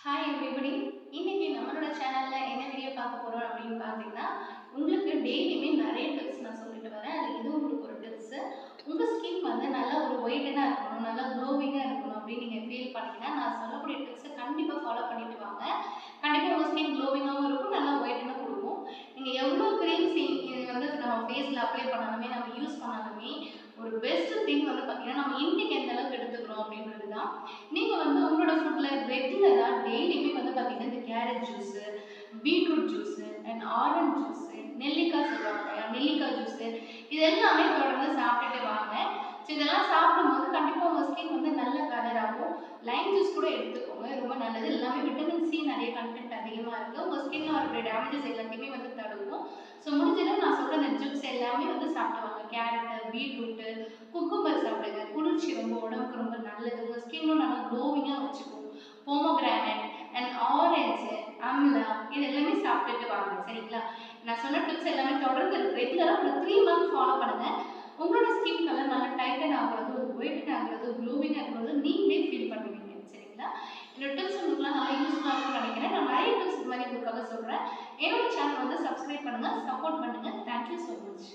Hi everybody இன்னைக்கு நம்மளோட சேனல்ல என்ன வீடியோ பார்க்க போறோம் அப்படின்னு பார்த்தீங்கன்னா உங்களுக்கு டெய்லியுமே நிறைய டிப்ஸ் நான் சொல்லிட்டு வரேன். அது இது உங்களுக்கு ஒரு டிப்ஸ் உங்க ஸ்கின் வந்து நல்லா ஒரு ஒயிட்டனா இருக்கணும் நல்லா க்ளோவிங்கா இருக்கணும் அப்படின்னு நீங்க ஃபீல் பண்ணீங்கன்னா நான் சொல்லக்கூடிய டிப்ஸ் கண்டிப்பா ஃபாலோ பண்ணிட்டு வாங்க. கண்டிப்பா உங்க ஸ்கின் க்ளோவிங்காகவும் இருக்கும் நல்லா ஒயிட்டனா கொடுக்கும் நீங்க எவ்வளோ க்ரீம்ஸ் வந்து நம்ம ஃபேஸ்ல அப்ளை பண்ணாலுமே நம்ம யூஸ் பண்ணாலுமே ஒரு பெஸ்ட் திங் வந்து பார்த்தீங்கன்னா நம்ம அப்படின்றது நீங்கள் வந்து உங்களோட ஃபுட்டில் ரெகுலராக டெய்லியுமே வந்து பார்த்தீங்கன்னா இந்த carrot juice beetroot juice and orange juice நெல்லிக்காய் சொல்லுவாங்க நெல்லிக்காய் ஜூஸு இது எல்லாமே தொடர்ந்து சாப்பிட்டுட்டு வாங்க. ஸோ இதெல்லாம் சாப்பிடும்போது கண்டிப்பாக உங்கள் ஸ்கின் வந்து நல்ல கலர் ஆகும். லைம் ஜூஸ் கூட எடுத்துக்கோங்க. ரொம்ப நல்லது. எல்லாமே விட்டமின் சி நிறைய கண்டென்ட் அதிகமாக இருக்குது உங்கள் ஸ்கின்ல வரக்கூடிய டேமேஜஸ் எல்லாத்தையுமே வந்து தடுக்கும். ஸோ முடிஞ்சதும் நான் சொல்கிற அந்த ஜூஸ் எல்லாமே வந்து சாப்பிடுவாங்க கேரட்டு பீட்ரூட்டு குக்கும்பர் சாப்பிடுங்க. குளிர்ச்சி ரொம்ப உடம்பு க்ளோவிங்காக வச்சுக்கும் போமோகிரானட் அண்ட் ஆரஞ்சு அம்லா இது எல்லாமே சாப்பிட்டுட்டு வாங்க சரிங்களா? நான் சொன்ன டிப்ஸ் எல்லாமே தொடர்ந்து ரெகுலராக ஒரு த்ரீ மந்த் ஃபாலோ பண்ணுங்கள் உங்களோட ஸ்கின் கலர் நல்லா டைட்டன் ஆகுறது ஒயிட்டன் ஆகுறது க்ளோவிங் ஆகுறது நீங்களே ஃபீல் பண்ணுவீங்க சரிங்களா? என்னோட டிப்ஸ் உங்களுக்குலாம் நல்லா யூஸ்ஃபுல்லாக இருக்கும்னு நினைக்கிறேன். நான் நிறைய டிப்ஸ் இது மாதிரி உங்களுக்காக சொல்கிறேன் என்னோட சேனல் வந்து சப்ஸ்கிரைப் பண்ணுங்கள் சப்போர்ட் பண்ணுங்கள் தேங்க்யூ ஸோ மச்